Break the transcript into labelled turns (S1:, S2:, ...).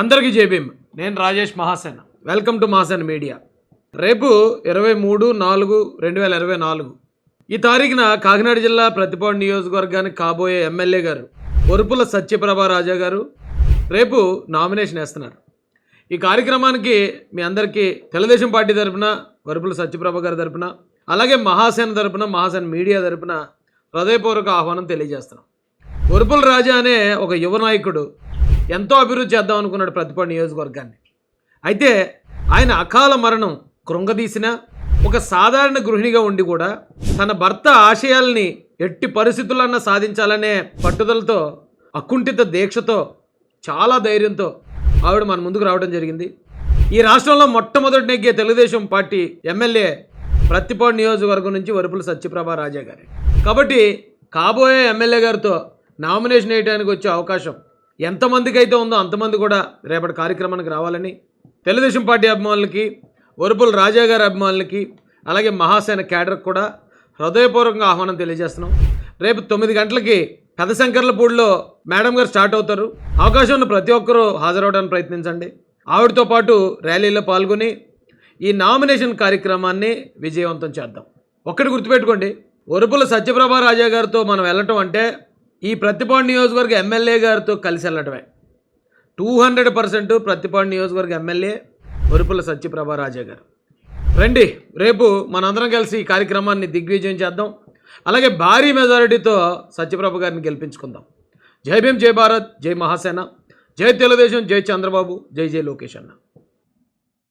S1: అందరికీ జేబీఎం నేను Rajesh Mahasena. Welcome to Mahasena media రేపు ఇరవై మూడు నాలుగు రెండు వేల ఇరవై నాలుగు. ఈ తారీఖున కాకినాడ జిల్లా ప్రతిపాడు నియోజకవర్గానికి కాబోయే ఎమ్మెల్యే గారు ఒరుపుల సత్యప్రభ రాజా గారు రేపు నామినేషన్ వేస్తున్నారు. ఈ కార్యక్రమానికి మీ అందరికీ తెలుగుదేశం పార్టీ తరఫున వరుపుల సత్యప్రభ గారి తరఫున అలాగే మహాసేన తరపున మహాసేన మీడియా తరఫున హృదయపూర్వక ఆహ్వానం తెలియజేస్తున్నాం. ఒరుపుల రాజా అనే ఒక యువ నాయకుడు ఎంతో అభివృద్ధి చేద్దాం అనుకున్నాడు ప్రతిపాడు నియోజకవర్గాన్ని. అయితే ఆయన అకాల మరణం కృంగదీసిన ఒక సాధారణ గృహిణిగా ఉండి కూడా తన భర్త ఆశయాల్ని ఎట్టి పరిస్థితులన్నా సాధించాలనే పట్టుదలతో అకుంఠిత దీక్షతో చాలా ధైర్యంతో ఆవిడ మన ముందుకు రావడం జరిగింది. ఈ రాష్ట్రంలో మొట్టమొదటి నెగ్గే తెలుగుదేశం పార్టీ ఎమ్మెల్యే ప్రతిపాడు నియోజకవర్గం నుంచి వరుపుల సత్యప్రభ రాజా గారి. కాబట్టి కాబోయే ఎమ్మెల్యే గారితో నామినేషన్ వేయడానికి వచ్చే అవకాశం ఎంతమందికి అయితే ఉందో అంతమంది కూడా రేపటి కార్యక్రమానికి రావాలని తెలుగుదేశం పార్టీ అభిమానులకి వరుపుల రాజా గారి అభిమానులకి అలాగే మహాసేన క్యాడర్కి కూడా హృదయపూర్వకంగా ఆహ్వానం తెలియజేస్తున్నాం. రేపు తొమ్మిది గంటలకి పెదశంకర్లపూడిలో మేడం గారు స్టార్ట్ అవుతారు. అవకాశం ఉన్న ప్రతి ఒక్కరూ హాజరవడానికి ప్రయత్నించండి. ఆవిడతో పాటు ర్యాలీలో పాల్గొని ఈ నామినేషన్ కార్యక్రమాన్ని విజయవంతం చేద్దాం. ఒక్కటి గుర్తుపెట్టుకోండి ఒరుపుల సత్యప్రభా రాజా గారితో మనం వెళ్ళటం అంటే ఈ ప్రతిపాడు నియోజకవర్గ ఎమ్మెల్యే గారితో కలిసి వెళ్ళటమే. టూ హండ్రెడ్ పర్సెంట్ ప్రతిపాడు నియోజకవర్గ ఎమ్మెల్యే ఒరుపుల సత్యప్రభారాజా గారు. రండి రేపు మనందరం కలిసి ఈ కార్యక్రమాన్ని దిగ్విజయం చేద్దాం. అలాగే భారీ మెజారిటీతో సత్యప్రభ గారిని గెలిపించుకుందాం. జై భీమ్ జై భారత్ జై మహాసేన. జై తెలుగుదేశం జై చంద్రబాబు జై జై లోకేష్ అన్న.